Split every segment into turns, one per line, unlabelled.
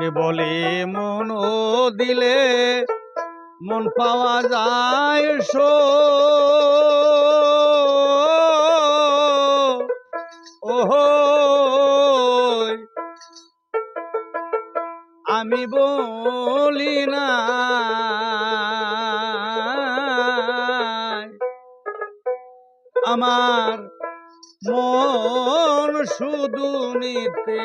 লোকে বলে মন দিলে মন পাওয়া যায় সো ওহো, আমি বলি না, আমার মন শুধু নিতে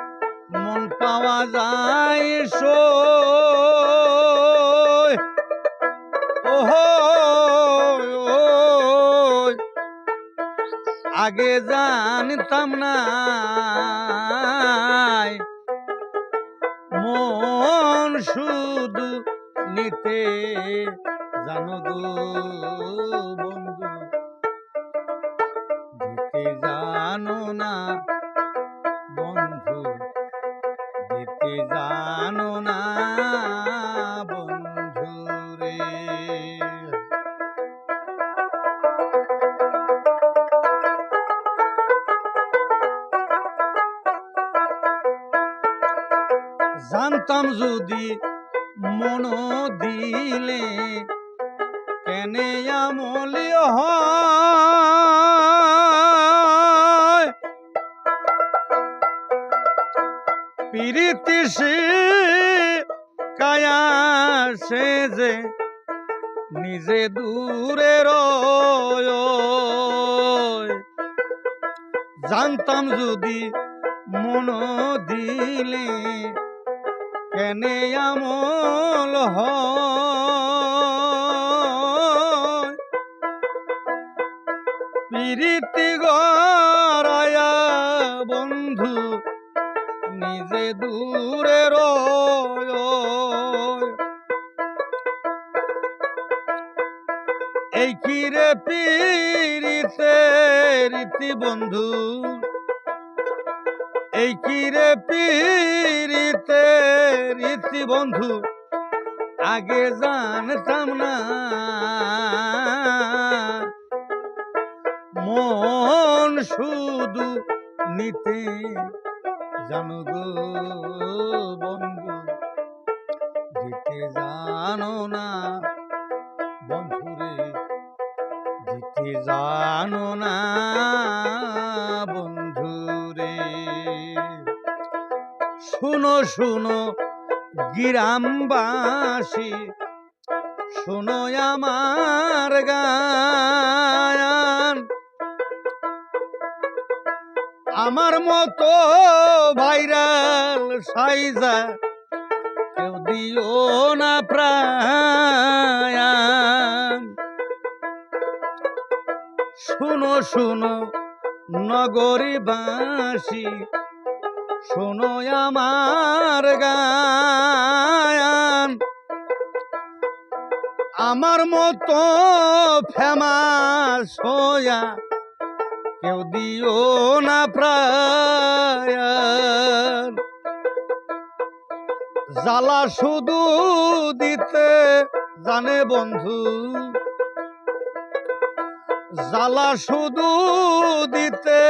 মন পাওয়া যায়। ওহো আগে জানতাম না। মন শুধু নিতে জানো গো বন্ধু জানো না। জানতাম যদি মন দিলে, কেনে আমলিও হয়? প্রীতি সে কায়া সে যে নিজে দূরে রয়। জানতাম যদি মন দিলে কেনে আমল প্রীতি গড়ায়া বন্ধু নিজে দূরে রয়। এই রীতি বন্ধু এই কি রে পীরিতে রীতি বন্ধু? আগে জানতাম না মন শুধু নিতে জানো গো বন্ধু দিতে জানো না বন্ধুরে দিতে জানো না শুনো শুনো, গিরামবাসী, শুনো আমার গান। আমার মতো ভাইরাল সাইজা কেউ দিও না প্রায়ান শুনো শুনো, নগরীবাসী শোনো আমার গান। আমার মতো ফেমাস হইয়া কেউ দিও না প্রায়। জ্বালা শুধু দিতে জানে বন্ধু। জ্বালা শুধু দিতে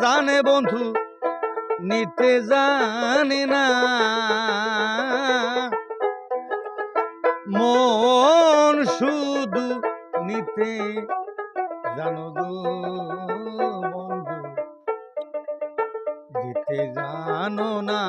জানে বন্ধু। নিতে জানে না। মন শুধু নিতে জানো গো বন্ধু দিতে জানো না।